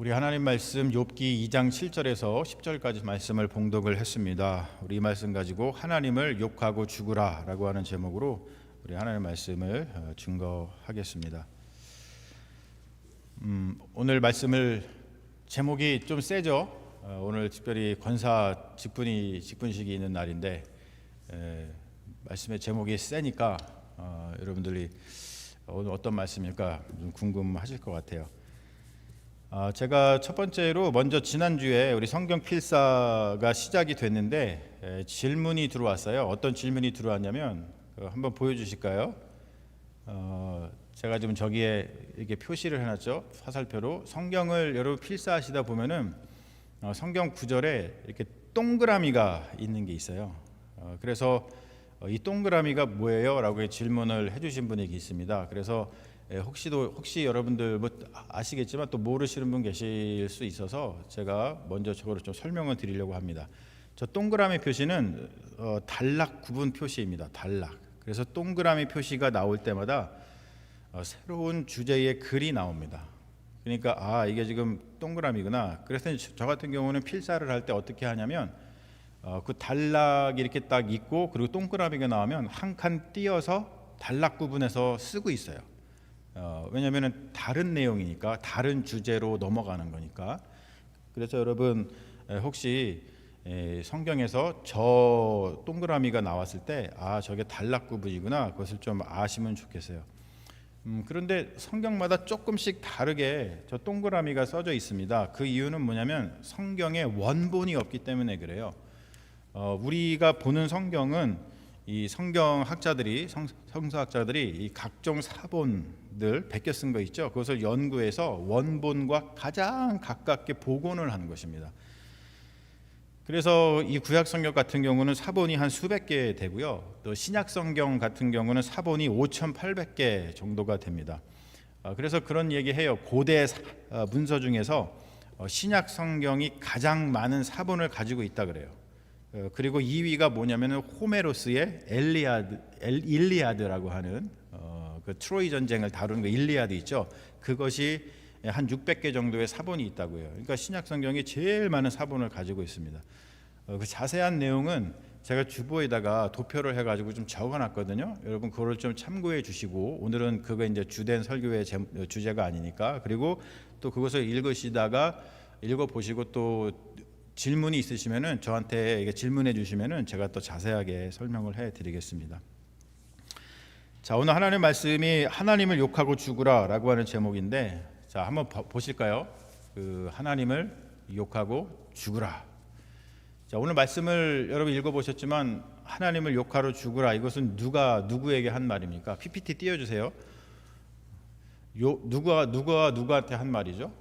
우리 하나님 말씀 욥기 2장 7절에서 10절까지 말씀을 봉독을 했습니다. 우리 이 말씀 가지고 하나님을 욕하고 죽으라라고 하는 제목으로 우리 하나님 말씀을 어, 증거하겠습니다. 음, 오늘 말씀을 제목이 좀 세죠. 어, 오늘 특별히 권사 직분이 직분식이 있는 날인데 에, 말씀의 제목이 세니까 어, 여러분들이 오늘 어떤 말씀일까 좀 궁금하실 것 같아요. 아, 제가 첫 번째로 먼저 지난주에 우리 성경 필사가 시작이 됐는데 에, 질문이 들어왔어요. 어떤 질문이 들어왔냐면 어, 한번 보여주실까요? 어, 제가 지금 저기에 이렇게 표시를 해놨죠. 화살표로 성경을 여러분 필사하시다 보면은 어, 성경 구절에 이렇게 동그라미가 있는 게 있어요. 어, 그래서 어, 이 동그라미가 뭐예요?라고 질문을 해주신 분이 있습니다. 그래서 예, 혹시도 혹시 여러분들 뭐 아시겠지만 또 모르시는 분 계실 수 있어서 제가 먼저 저거를 좀 설명을 드리려고 합니다. 저 동그라미 표시는 어, 단락 구분 표시입니다. 단락. 그래서 동그라미 표시가 나올 때마다 어, 새로운 주제의 글이 나옵니다. 그러니까 아 이게 지금 동그라미구나. 그래서 저 같은 경우는 필사를 할 때 어떻게 하냐면 어, 그 단락이 이렇게 딱 있고 그리고 동그라미가 나오면 한 칸 띄어서 단락 구분해서 쓰고 있어요. 어, 왜냐하면 다른 내용이니까 다른 주제로 넘어가는 거니까. 그래서 여러분 에, 혹시 에, 성경에서 저 동그라미가 나왔을 때 아 저게 단락 구분이구나 그것을 좀 아시면 좋겠어요. 음, 그런데 성경마다 조금씩 다르게 저 동그라미가 써져 있습니다. 그 이유는 뭐냐면 성경에 원본이 없기 때문에 그래요. 어, 우리가 보는 성경은 이 성경 학자들이 성, 성서학자들이 이 각종 사본들 베껴 쓴 거 있죠. 그것을 연구해서 원본과 가장 가깝게 복원을 하는 것입니다. 그래서 이 구약 성경 같은 경우는 사본이 한 수백 개 되고요. 또 신약 성경 같은 경우는 사본이 5,800개 정도가 됩니다. 아, 그래서 그런 얘기해요. 고대 아, 문서 중에서 어, 신약 성경이 가장 많은 사본을 가지고 있다 그래요. 어, 그리고 2위가 뭐냐면은 호메로스의 엘리아드, 엘, 일리아드라고 하는 어, 그 트로이 전쟁을 다루는 그 일리아드 있죠. 그것이 한 600개 정도의 사본이 있다고요. 그러니까 신약 성경이 제일 많은 사본을 가지고 있습니다. 어, 그 자세한 내용은 제가 주보에다가 도표를 해가지고 좀 적어놨거든요. 여러분 그거를 좀 참고해 주시고 오늘은 그거 이제 주된 설교의 제, 주제가 아니니까 그리고 또 그것을 읽으시다가 읽어 보시고 또 질문이 있으시면은 저한테 이게 질문해 주시면은 제가 또 자세하게 설명을 해 드리겠습니다. 자, 오늘 하나님 말씀이 하나님을 욕하고 죽으라라고 하는 제목인데 자, 한번 보실까요? 그 하나님을 욕하고 죽으라. 자, 오늘 말씀을 여러분 읽어 보셨지만 하나님을 욕하러 죽으라 이것은 누가 누구에게 한 말입니까? PPT 띄워 주세요. 요 누가 누가 누구한테 한 말이죠?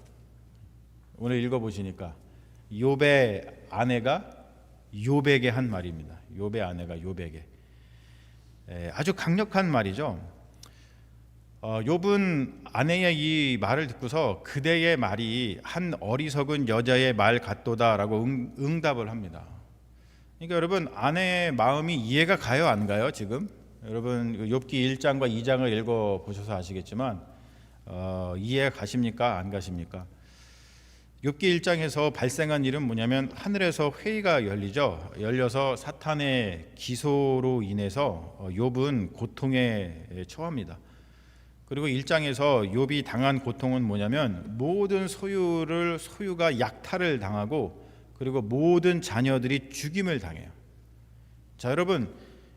오늘 읽어 보시니까 욥의 아내가 욥에게 한 말입니다. 욥의 아내가 욥에게 에, 아주 강력한 말이죠. 어, 욥은 아내의 이 말을 듣고서 그대의 말이 한 어리석은 여자의 말 같도다라고 응, 응답을 합니다. 그러니까 여러분 아내의 마음이 이해가 가요 안 가요 지금? 여러분 욥기 1장과 2장을 읽어 보셔서 아시겠지만 어, 이해 가십니까 안 가십니까? 욥기 1장에서 발생한 일은 뭐냐면 하늘에서 회의가 열리죠. 열려서 사탄의 기소로 인해서 어, 욥은 고통에 처합니다. 그리고 1장에서 욥이 당한 고통은 뭐냐면 모든 소유를 소유가 약탈을 당하고 그리고 모든 자녀들이 죽임을 당해요. 자, 여러분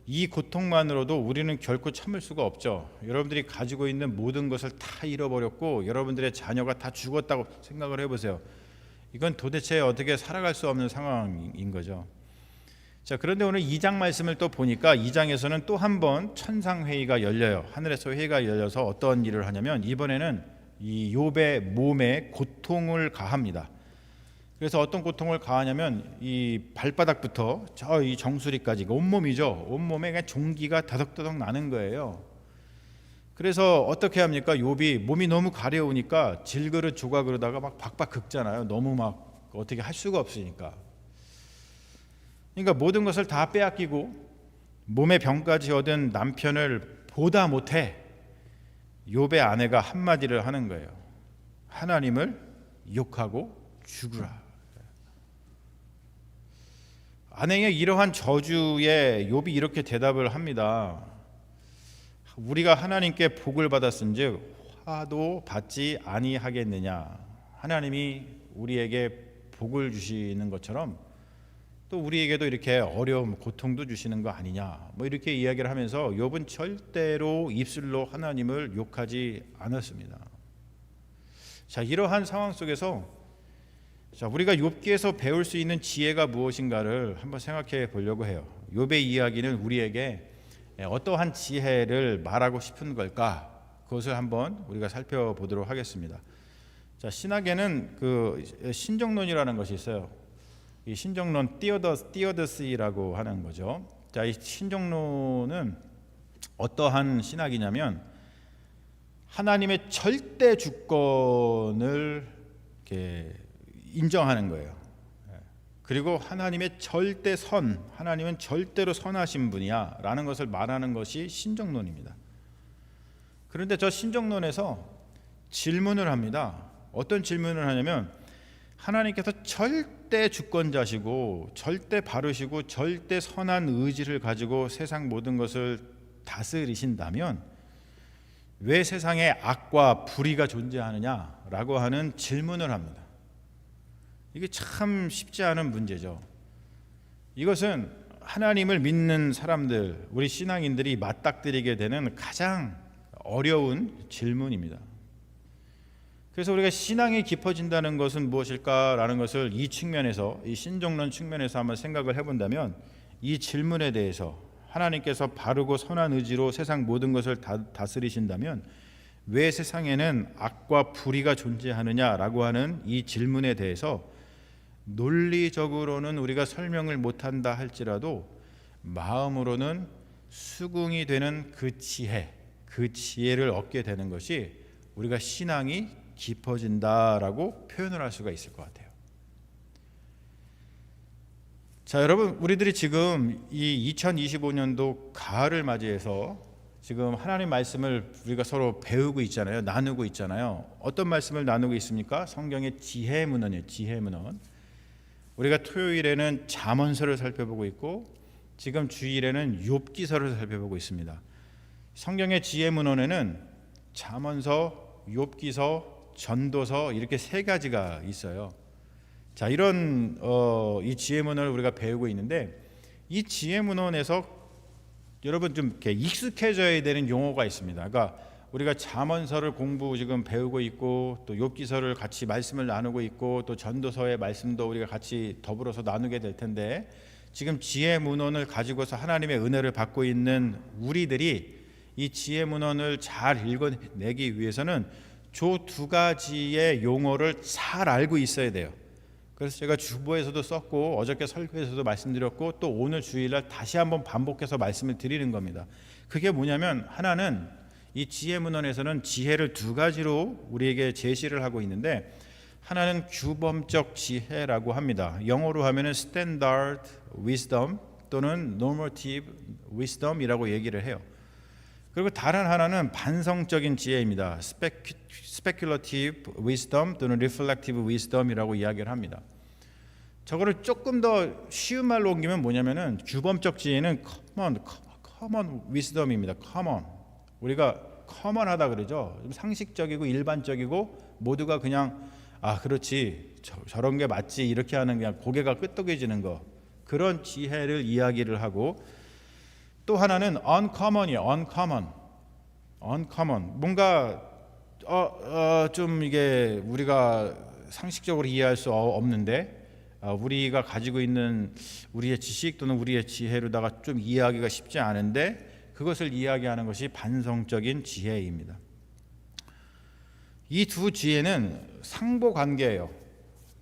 이 고통만으로도 우리는 결코 참을 수가 없죠. 여러분들이 가지고 있는 모든 것을 다 잃어버렸고 여러분들의 자녀가 다 죽었다고 생각을 해보세요. 이건 도대체 어떻게 살아갈 수 없는 상황인 거죠. 자, 그런데 오늘 2장 말씀을 또 보니까 2장에서는 또 한 번 천상 회의가 열려요. 하늘에서 회의가 열려서 어떤 일을 하냐면 이번에는 이 욥의 몸에 고통을 가합니다. 그래서 어떤 고통을 가하냐면 이 발바닥부터 저 이 정수리까지 온몸이죠. 온몸에 그냥 종기가 다덕다덕 나는 거예요. 그래서 어떻게 합니까? 욥이 몸이 너무 가려우니까 질그릇 조각으로다가 막 박박 긁잖아요. 너무 막 어떻게 할 수가 없으니까. 그러니까 모든 것을 다 빼앗기고 몸의 병까지 얻은 남편을 보다 못해 욥의 아내가 한마디를 하는 거예요. 하나님을 욕하고 죽으라. 안행의 이러한 저주에 욥이 이렇게 대답을 합니다. 우리가 하나님께 복을 받았은즉 화도 받지 아니하겠느냐. 하나님이 우리에게 복을 주시는 것처럼 또 우리에게도 이렇게 어려움, 고통도 주시는 거 아니냐. 뭐 이렇게 이야기를 하면서 욥은 절대로 입술로 하나님을 욕하지 않았습니다. 자, 이러한 상황 속에서 자, 우리가 욥기에서 배울 수 있는 지혜가 무엇인가를 한번 생각해 보려고 해요. 욥의 이야기는 우리에게 어떠한 지혜를 말하고 싶은 걸까? 그것을 한번 우리가 살펴보도록 하겠습니다. 자, 신학에는 그 신정론이라는 것이 있어요. 이 신정론 띠어더 띠어더스라고 하는 거죠. 자, 이 신정론은 어떠한 신학이냐면 하나님의 절대 주권을 이렇게 인정하는 거예요. 그리고 하나님의 절대 선, 하나님은 절대로 선하신 분이야라는 것을 말하는 것이 신정론입니다. 그런데 저 신정론에서 질문을 합니다. 어떤 질문을 하냐면 하나님께서 절대 주권자시고 절대 바르시고 절대 선한 의지를 가지고 세상 모든 것을 다스리신다면 왜 세상에 악과 불의가 존재하느냐라고 하는 질문을 합니다. 이게 참 쉽지 않은 문제죠. 이것은 하나님을 믿는 사람들, 우리 신앙인들이 맞닥뜨리게 되는 가장 어려운 질문입니다. 그래서 우리가 신앙이 깊어진다는 것은 무엇일까라는 것을 이 측면에서 이 신정론 측면에서 한번 생각을 해본다면 이 질문에 대해서 하나님께서 바르고 선한 의지로 세상 모든 것을 다, 다스리신다면 왜 세상에는 악과 불의가 존재하느냐라고 하는 이 질문에 대해서 논리적으로는 우리가 설명을 못한다 할지라도 마음으로는 수긍이 되는 그 지혜, 그 지혜를 얻게 되는 것이 우리가 신앙이 깊어진다라고 표현을 할 수가 있을 것 같아요. 자, 여러분, 우리들이 지금 이 2025년도 가을을 맞이해서 지금 하나님 말씀을 우리가 서로 배우고 있잖아요. 나누고 있잖아요. 어떤 말씀을 나누고 있습니까? 성경의 지혜 문헌이에요. 지혜 문헌. 우리가 토요일에는 잠언서를 살펴보고 있고 지금 주일에는 욥기서를 살펴보고 있습니다. 성경의 지혜 문헌에는 잠언서, 욥기서, 전도서 이렇게 세 가지가 있어요. 자 이런 어, 이 지혜문을 우리가 배우고 있는데 이 지혜 문헌에서 여러분 좀 이렇게 익숙해져야 되는 용어가 있습니다. 그러니까 우리가 잠언서를 공부 지금 배우고 있고 또 욥기서를 같이 말씀을 나누고 있고 또 전도서의 말씀도 우리가 같이 더불어서 나누게 될 텐데 지금 지혜 문헌을 가지고서 하나님의 은혜를 받고 있는 우리들이 이 지혜 문헌을 잘 읽어내기 위해서는 저 두 가지의 용어를 잘 알고 있어야 돼요. 그래서 제가 주보에서도 썼고 어저께 설교에서도 말씀드렸고 또 오늘 주일날 다시 한번 반복해서 말씀을 드리는 겁니다. 그게 뭐냐면 하나는 이 지혜 문헌에서는 지혜를 두 가지로 우리에게 제시를 하고 있는데 하나는 규범적 지혜라고 합니다. 영어로 하면은 standard wisdom 또는 normative wisdom이라고 얘기를 해요. 그리고 다른 하나는 반성적인 지혜입니다. speculative wisdom 또는 reflective wisdom이라고 이야기를 합니다. 저거를 조금 더 쉬운 말로 옮기면 뭐냐면은 규범적 지혜는 common, common wisdom입니다. common. 우리가 common하다 그러죠. 좀 상식적이고 일반적이고 모두가 그냥 아 그렇지 저, 런게 맞지 이렇게 하는 그냥 고개가 끄덕여지는 거 그런 지혜를 이야기를 하고 또 하나는 uncommon이에요. uncommon, uncommon. 뭔가 어, 어, 좀 이게 우리가 상식적으로 이해할 수 없는데 어, 우리가 가지고 있는 우리의 지식 또는 우리의 지혜로다가 좀 이해하기가 쉽지 않은데 그것을 이야기하는 것이 반성적인 지혜입니다. 이 두 지혜는 상보 관계예요.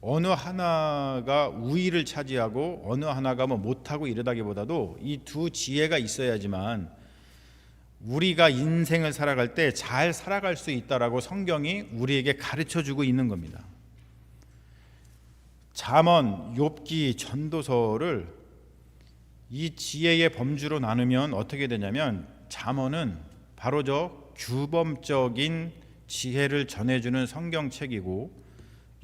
어느 하나가 우위를 차지하고 어느 하나가 뭐 못하고 이러다기보다도 이 두 지혜가 있어야지만 우리가 인생을 살아갈 때 잘 살아갈 수 있다라고 성경이 우리에게 가르쳐 주고 있는 겁니다. 잠언, 욥기, 전도서를 이 지혜의 범주로 나누면 어떻게 되냐면 잠언은 바로 저 규범적인 지혜를 전해주는 성경책이고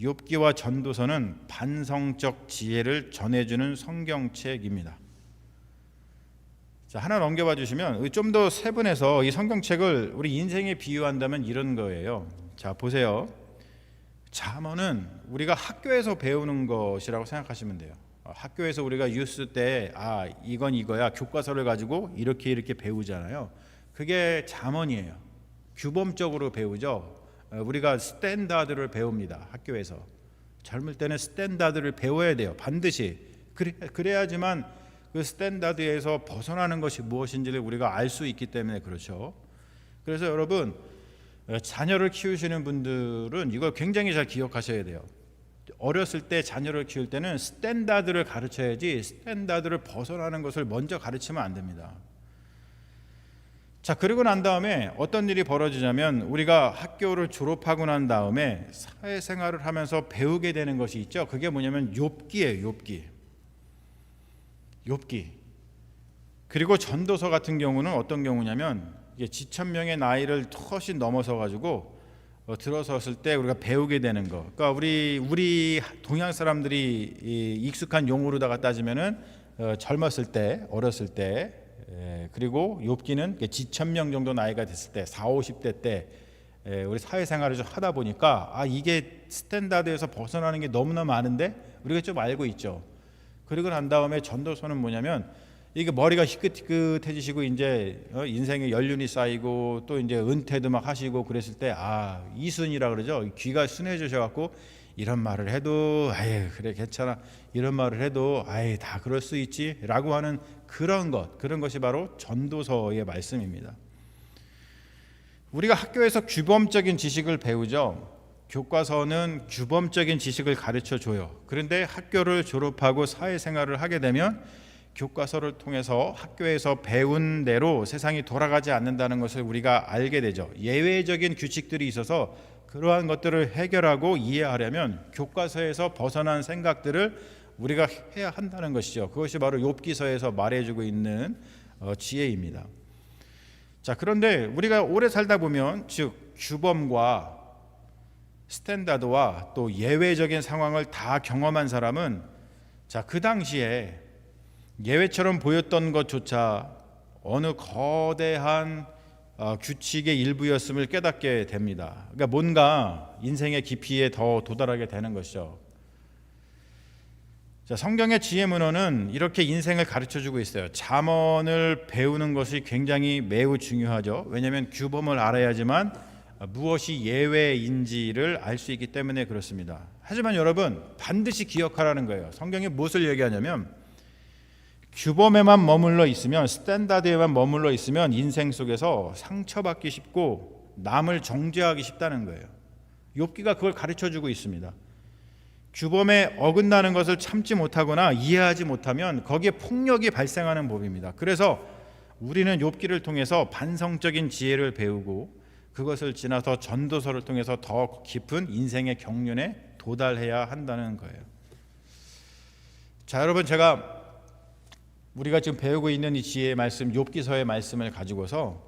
욥기와 전도서는 반성적 지혜를 전해주는 성경책입니다. 자, 하나 넘겨봐 주시면 좀 더 세분해서 이 성경책을 우리 인생에 비유한다면 이런 거예요. 자, 보세요. 잠언은 우리가 학교에서 배우는 것이라고 생각하시면 돼요. 어, 학교에서 우리가 뉴스 때 아, 이건 이거야. 교과서를 가지고 이렇게 이렇게 배우잖아요. 그게 잠언이에요. 규범적으로 배우죠. 어, 우리가 스탠다드를 배웁니다. 학교에서. 젊을 때는 스탠다드를 배워야 돼요. 반드시. 그래, 그래야지만 그 스탠다드에서 벗어나는 것이 무엇인지를 우리가 알 수 있기 때문에 그렇죠. 그래서 여러분 어, 자녀를 키우시는 분들은 이걸 굉장히 잘 기억하셔야 돼요. 어렸을 때 자녀를 키울 때는 스탠다드를 가르쳐야지 스탠다드를 벗어나는 것을 먼저 가르치면 안 됩니다. 자, 그리고 난 다음에 어떤 일이 벌어지냐면 우리가 학교를 졸업하고 난 다음에 사회생활을 하면서 배우게 되는 것이 있죠. 그게 뭐냐면 욥기예요, 욥기. 욥기. 그리고 전도서 같은 경우는 어떤 경우냐면 이게 지천명의 나이를 훨씬 넘어서 가지고 어, 들어섰을 때 우리가 배우게 되는 거. 그러니까 우리 우리 동양 사람들이 이 익숙한 용어로다가 따지면은 어, 젊었을 때, 어렸을 때, 에, 그리고 욥기는 지천명 정도 나이가 됐을 때, 4, 50대 때 에, 우리 사회생활을 좀 하다 보니까 아 이게 스탠다드에서 벗어나는 게 너무나 많은데 우리가 좀 알고 있죠. 그리고 난 다음에 전도서는 뭐냐면 이게 머리가 희끗희끗해지시고 이제 어, 인생에 연륜이 쌓이고 또 이제 은퇴도 막 하시고 그랬을 때 아 이순이라 그러죠 귀가 순해지셔 갖고 이런 말을 해도 아예 그래 괜찮아 이런 말을 해도 아예 다 그럴 수 있지라고 하는 그런 것 그런 것이 바로 전도서의 말씀입니다. 우리가 학교에서 규범적인 지식을 배우죠. 교과서는 규범적인 지식을 가르쳐 줘요. 그런데 학교를 졸업하고 사회생활을 하게 되면 교과서를 통해서 학교에서 배운 대로 세상이 돌아가지 않는다는 것을 우리가 알게 되죠. 예외적인 규칙들이 있어서 그러한 것들을 해결하고 이해하려면 교과서에서 벗어난 생각들을 우리가 해야 한다는 것이죠. 그것이 바로 욥기서에서 말해주고 있는 어, 지혜입니다. 자, 그런데 우리가 오래 살다 보면 즉 규범과 스탠다드와 또 예외적인 상황을 다 경험한 사람은 자, 그 당시에 예외처럼 보였던 것조차 어느 거대한 어, 규칙의 일부였음을 깨닫게 됩니다. 그러니까 뭔가 인생의 깊이에 더 도달하게 되는 것이죠. 자, 성경의 지혜 문헌은 이렇게 인생을 가르쳐 주고 있어요. 잠언을 배우는 것이 굉장히 매우 중요하죠. 왜냐하면 규범을 알아야지만 무엇이 예외인지를 알 수 있기 때문에 그렇습니다. 하지만 여러분 반드시 기억하라는 거예요. 성경이 무엇을 얘기하냐면 규범에만 머물러 있으면 스탠다드에만 머물러 있으면 인생 속에서 상처받기 쉽고 남을 정죄하기 쉽다는 거예요. 욥기가 그걸 가르쳐 주고 있습니다. 규범에 어긋나는 것을 참지 못하거나 이해하지 못하면 거기에 폭력이 발생하는 법입니다. 그래서 우리는 욥기를 통해서 반성적인 지혜를 배우고 그것을 지나서 전도서를 통해서 더 깊은 인생의 경륜에 도달해야 한다는 거예요. 자, 여러분 제가 우리가 지금 배우고 있는 이 지혜의 말씀 욥기서의 말씀을 가지고서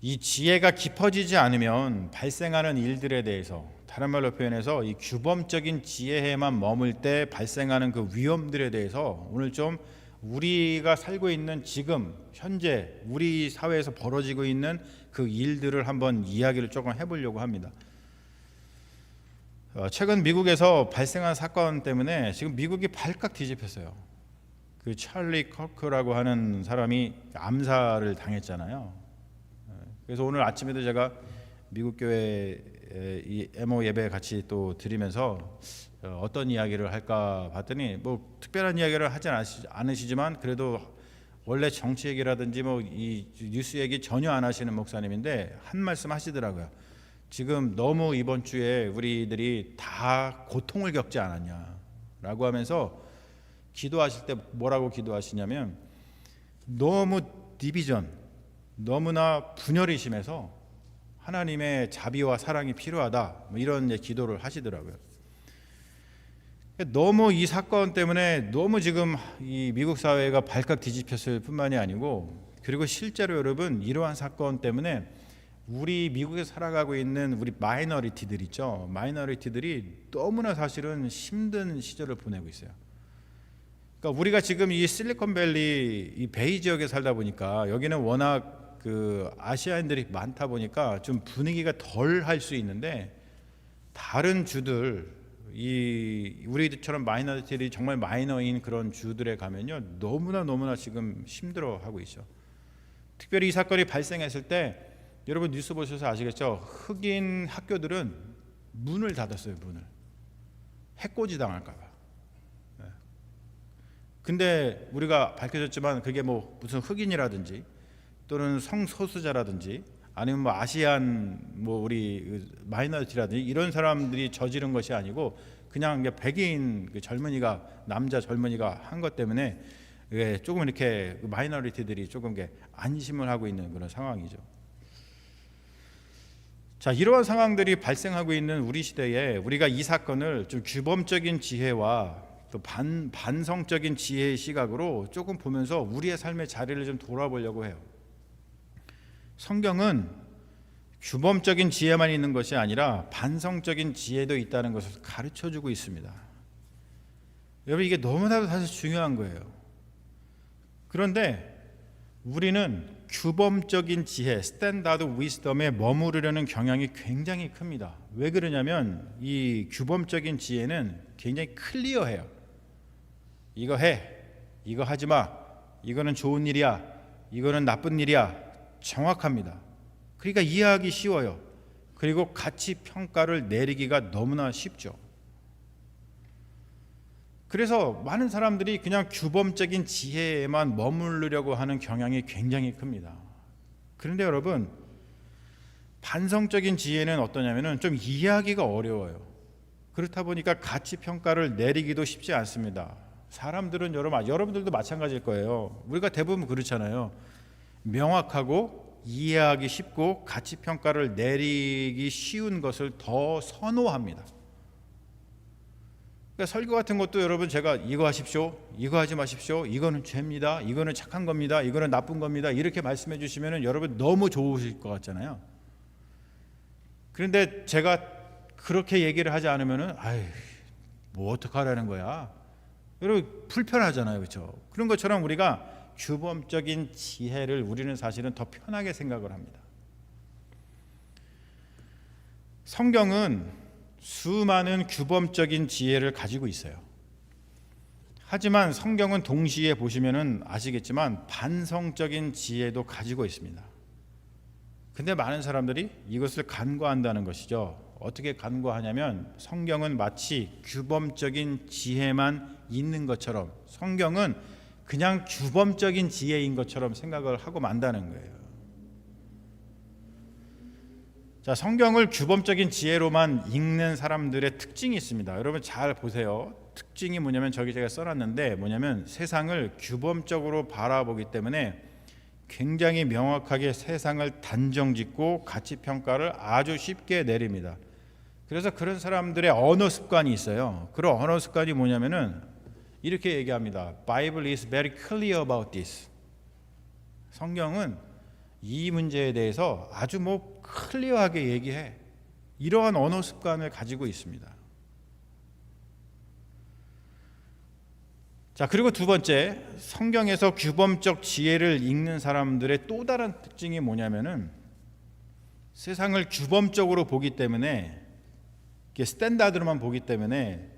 이 지혜가 깊어지지 않으면 발생하는 일들에 대해서 다른 말로 표현해서 이 규범적인 지혜에만 머물 때 발생하는 그 위험들에 대해서 오늘 좀 우리가 살고 있는 지금 현재 우리 사회에서 벌어지고 있는 그 일들을 한번 이야기를 조금 해보려고 합니다. 어, 최근 미국에서 발생한 사건 때문에 지금 미국이 발칵 뒤집혔어요. 그 찰리 커크라고 하는 사람이 암살을 당했잖아요. 그래서 오늘 아침에도 제가 미국 교회 이 에모 예배 같이 또 드리면서 어, 어떤 이야기를 할까 봤더니 뭐 특별한 이야기를 하진 않으시지만 그래도 원래 정치 얘기라든지 뭐 이 뉴스 얘기 전혀 안 하시는 목사님인데 한 말씀 하시더라고요. 지금 너무 이번 주에 우리들이 다 고통을 겪지 않았냐라고 하면서 기도하실 때 뭐라고 기도하시냐면 너무 디비전, 너무나 분열이 심해서 하나님의 자비와 사랑이 필요하다 뭐 이런 기도를 하시더라고요. 너무 이 사건 때문에 너무 지금 이 미국 사회가 발칵 뒤집혔을 뿐만이 아니고 그리고 실제로 여러분 이러한 사건 때문에 우리 미국에 살아가고 있는 우리 마이너리티들 있죠. 마이너리티들이 너무나 사실은 힘든 시절을 보내고 있어요. 그러니까 우리가 지금 이 실리콘밸리 이 베이 지역에 살다 보니까 여기는 워낙 그 아시아인들이 많다 보니까 좀 분위기가 덜 할 수 있는데 다른 주들 이 우리처럼 마이너리티들이 정말 마이너인 그런 주들에 가면요 너무나 너무나 지금 힘들어하고 있죠. 특별히 이 사건이 발생했을 때 여러분 뉴스 보셔서 아시겠죠? 흑인 학교들은 문을 닫았어요 문을 해코지 당할까봐. 네. 근데 우리가 밝혀졌지만 그게 뭐 무슨 흑인이라든지 또는 성소수자라든지 아니면 뭐 아시안 뭐 우리 그 마이너리티라든지 이런 사람들이 저지른 것이 아니고 그냥 백인 그 젊은이가 남자 젊은이가 한 것 때문에 예, 조금 이렇게 그 마이너리티들이 조금 게 안심을 하고 있는 그런 상황이죠. 자 이러한 상황들이 발생하고 있는 우리 시대에 우리가 이 사건을 좀 규범적인 지혜와 또 반, 반성적인 지혜의 시각으로 조금 보면서 우리의 삶의 자리를 좀 돌아보려고 해요. 성경은 규범적인 지혜만 있는 것이 아니라 반성적인 지혜도 있다는 것을 가르쳐 주고 있습니다. 여러분 이게 너무나도 사실 중요한 거예요. 그런데 우리는 규범적인 지혜, 스탠다드 위스덤에 머무르려는 경향이 굉장히 큽니다. 왜 그러냐면 이 규범적인 지혜는 굉장히 클리어해요. 이거 해, 이거 하지 마, 이거는 좋은 일이야, 이거는 나쁜 일이야, 정확합니다. 그러니까 이해하기 쉬워요. 그리고 가치 평가를 내리기가 너무나 쉽죠. 그래서 많은 사람들이 그냥 규범적인 지혜에만 머무르려고 하는 경향이 굉장히 큽니다. 그런데 여러분 반성적인 지혜는 어떠냐면은 좀 이해하기가 어려워요. 그렇다 보니까 가치 평가를 내리기도 쉽지 않습니다. 사람들은 여러분 여러분들도 마찬가지일 거예요. 우리가 대부분 그렇잖아요. 명확하고 이해하기 쉽고 가치 평가를 내리기 쉬운 것을 더 선호합니다. 그러니까 설교 같은 것도 여러분 제가 이거 하십시오, 이거 하지 마십시오, 이거는 죄입니다, 이거는 착한 겁니다, 이거는 나쁜 겁니다 이렇게 말씀해 주시면 여러분 너무 좋으실 것 같잖아요. 그런데 제가 그렇게 얘기를 하지 않으면은 아이 뭐 어떡하라는 거야. 여러분 불편하잖아요, 그렇죠? 그런 것처럼 우리가 규범적인 지혜를 우리는 사실은 더 편하게 생각을 합니다. 성경은 수많은 규범적인 지혜를 가지고 있어요. 하지만 성경은 동시에 보시면은 아시겠지만 반성적인 지혜도 가지고 있습니다. 근데 많은 사람들이 이것을 간과한다는 것이죠. 어떻게 간과하냐면 성경은 마치 규범적인 지혜만 있는 것처럼 성경은 그냥 규범적인 지혜인 것처럼 생각을 하고 만다는 거예요. 자, 성경을 규범적인 지혜로만 읽는 사람들의 특징이 있습니다. 여러분 잘 보세요. 특징이 뭐냐면 저기 제가 써놨는데 뭐냐면 세상을 규범적으로 바라보기 때문에 굉장히 명확하게 세상을 단정짓고 가치 평가를 아주 쉽게 내립니다. 그래서 그런 사람들의 언어 습관이 있어요. 그런 언어 습관이 뭐냐면은 이렇게 얘기합니다. Bible is very clear about this. 성경은 이 문제에 대해서 아주 뭐 클리어하게 얘기해. 이러한 언어 습관을 가지고 있습니다. 자, 그리고 두 번째, 성경에서 규범적 지혜를 읽는 사람들의 또 다른 특징이 뭐냐면은 세상을 규범적으로 보기 때문에 스탠다드로만 보기 때문에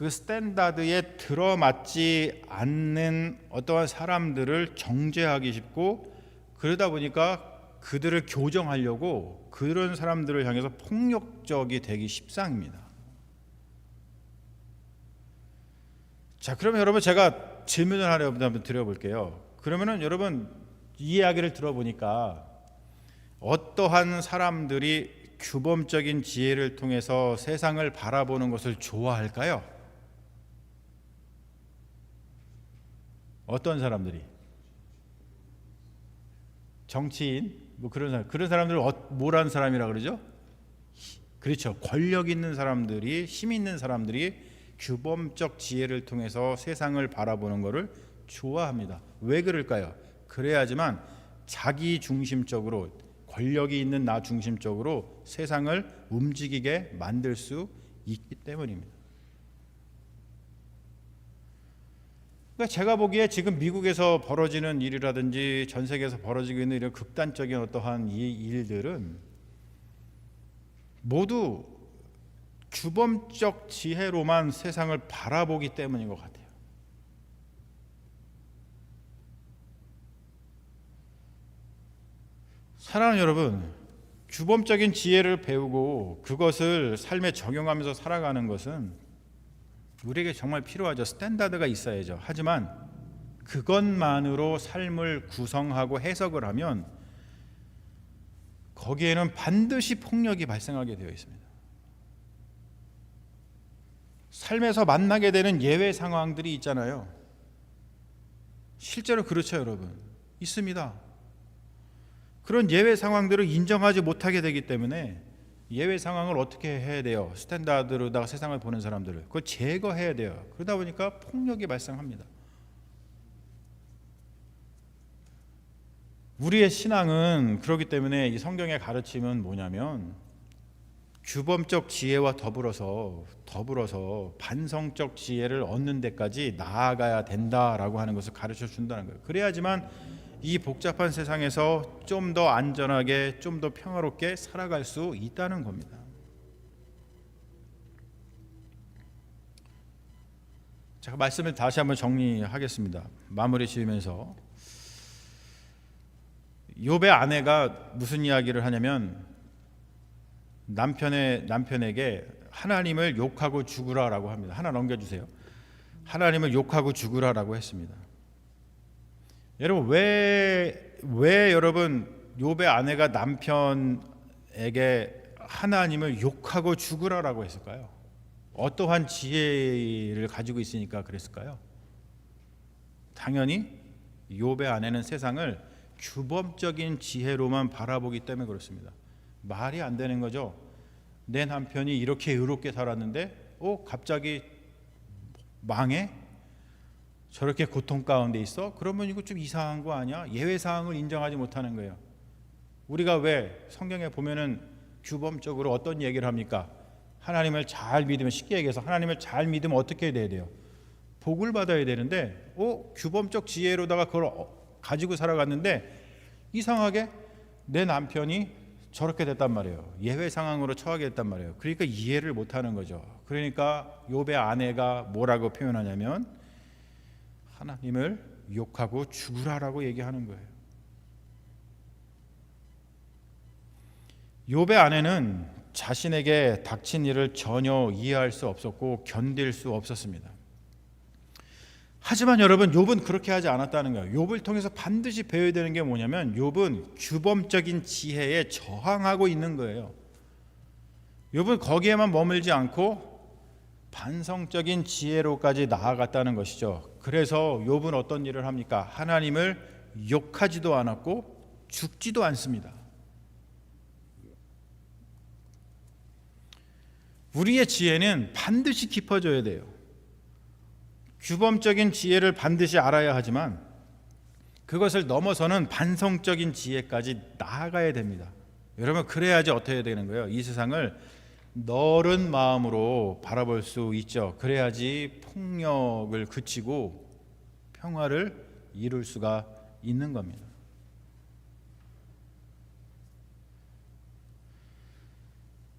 그 스탠다드에 들어맞지 않는 어떠한 사람들을 정죄하기 쉽고 그러다 보니까 그들을 교정하려고 그런 사람들을 향해서 폭력적이 되기 십상입니다. 자, 그러면 여러분 제가 질문을 하려 한번 드려볼게요. 그러면은 여러분 이 이야기를 들어보니까 어떠한 사람들이 규범적인 지혜를 통해서 세상을 바라보는 것을 좋아할까요? 어떤 사람들이? 정치인 뭐 그런 사람 그런 사람들을 어, 뭐라는 사람이라 그러죠? 그렇죠. 권력 있는 사람들이 힘 있는 사람들이 규범적 지혜를 통해서 세상을 바라보는 것을 좋아합니다. 왜 그럴까요? 그래야지만 자기 중심적으로 권력이 있는 나 중심적으로 세상을 움직이게 만들 수 있기 때문입니다. 그러니까 제가 보기에 지금 미국에서 벌어지는 일이라든지 전 세계에서 벌어지고 있는 이런 극단적인 어떠한 이 일들은 모두 주범적 지혜로만 세상을 바라보기 때문인 것 같아요. 사랑하는 여러분, 주범적인 지혜를 배우고 그것을 삶에 적용하면서 살아가는 것은 우리에게 정말 필요하죠. 스탠다드가 있어야죠. 하지만 그것만으로 삶을 구성하고 해석을 하면 거기에는 반드시 폭력이 발생하게 되어 있습니다. 삶에서 만나게 되는 예외 상황들이 있잖아요. 실제로 그렇죠, 여러분. 있습니다. 그런 예외 상황들을 인정하지 못하게 되기 때문에 예외 상황을 어떻게 해야 돼요? 스탠다드로다가 세상을 보는 사람들을 그걸 제거해야 돼요. 그러다 보니까 폭력이 발생합니다. 우리의 신앙은 그렇기 때문에 이 성경의 가르침은 뭐냐면 규범적 지혜와 더불어서 더불어서 반성적 지혜를 얻는 데까지 나아가야 된다라고 하는 것을 가르쳐 준다는 거예요. 그래야지만 이 복잡한 세상에서 좀 더 안전하게 좀 더 평화롭게 살아갈 수 있다는 겁니다. 제가 말씀을 다시 한번 정리하겠습니다. 마무리 지으면서 욥의 아내가 무슨 이야기를 하냐면 남편의 남편에게 하나님을 욕하고 죽으라라고 합니다. 하나 넘겨 주세요. 하나님을 욕하고 죽으라라고 했습니다. 여러분 왜 왜 여러분 욥의 아내가 남편에게 하나님을 욕하고 죽으라라고 했을까요? 어떠한 지혜를 가지고 있으니까 그랬을까요? 당연히 욥의 아내는 세상을 규범적인 지혜로만 바라보기 때문에 그렇습니다. 말이 안 되는 거죠. 내 남편이 이렇게 의롭게 살았는데, 어 갑자기 망해? 저렇게 고통 가운데 있어? 그러면 이거 좀 이상한 거 아니야? 예외 사항을 인정하지 못하는 거예요. 우리가 왜 성경에 보면은 규범적으로 어떤 얘기를 합니까? 하나님을 잘 믿으면 쉽게 얘기해서 하나님을 잘 믿으면 어떻게 돼야 돼요? 복을 받아야 되는데, 어 규범적 지혜로다가 그걸 어, 가지고 살아갔는데 이상하게 내 남편이 저렇게 됐단 말이에요. 예외 상황으로 처하게 됐단 말이에요. 그러니까 이해를 못 하는 거죠. 그러니까 욥의 아내가 뭐라고 표현하냐면 하나님을 욕하고 죽으라라고 얘기하는 거예요. 욥의 아내는 자신에게 닥친 일을 전혀 이해할 수 없었고 견딜 수 없었습니다. 하지만 여러분 욥은 그렇게 하지 않았다는 거예요. 욥을 통해서 반드시 배워야 되는 게 뭐냐면 욥은 규범적인 지혜에 저항하고 있는 거예요. 욥은 거기에만 머물지 않고 반성적인 지혜로까지 나아갔다는 것이죠. 그래서 욥은 어떤 일을 합니까? 하나님을 욕하지도 않았고 죽지도 않습니다. 우리의 지혜는 반드시 깊어져야 돼요. 규범적인 지혜를 반드시 알아야 하지만 그것을 넘어서는 반성적인 지혜까지 나아가야 됩니다. 여러분 그래야지 어떻게 되는 거예요? 이 세상을 너른 마음으로 바라볼 수 있죠. 그래야지 폭력을 그치고 평화를 이룰 수가 있는 겁니다.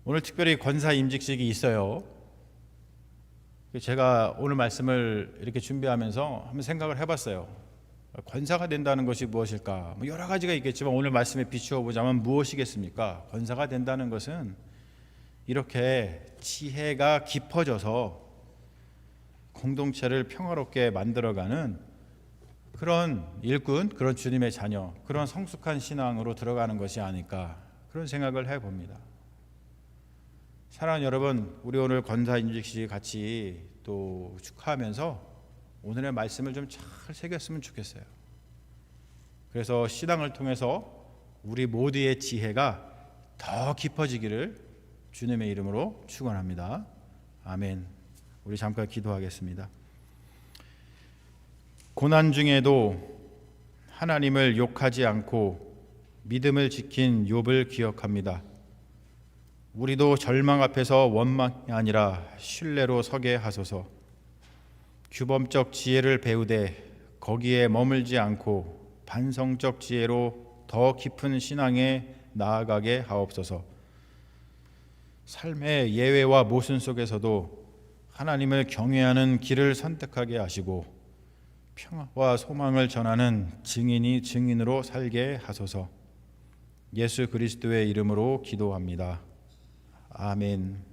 오늘 특별히 권사 임직식이 있어요. 제가 오늘 말씀을 이렇게 준비하면서 한번 생각을 해봤어요. 권사가 된다는 것이 무엇일까? 뭐 여러 가지가 있겠지만 오늘 말씀에 비추어 보자면 무엇이겠습니까? 권사가 된다는 것은 이렇게 지혜가 깊어져서 공동체를 평화롭게 만들어가는 그런 일꾼, 그런 주님의 자녀, 그런 성숙한 신앙으로 들어가는 것이 아닐까 그런 생각을 해봅니다. 사랑하는 여러분, 우리 오늘 권사 인직식 같이 또 축하하면서 오늘의 말씀을 좀 잘 새겼으면 좋겠어요. 그래서 신앙을 통해서 우리 모두의 지혜가 더 깊어지기를 주님의 이름으로 축원합니다. 아멘. 우리 잠깐 기도하겠습니다. 고난 중에도 하나님을 욕하지 않고 믿음을 지킨 욥을 기억합니다. 우리도 절망 앞에서 원망이 아니라 신뢰로 서게 하소서. 규범적 지혜를 배우되 거기에 머물지 않고 반성적 지혜로 더 깊은 신앙에 나아가게 하옵소서. 삶의 예외와 모순 속에서도 하나님을 경외하는 길을 선택하게 하시고 평화와 소망을 전하는 증인이 증인으로 살게 하소서. 예수 그리스도의 이름으로 기도합니다. 아멘.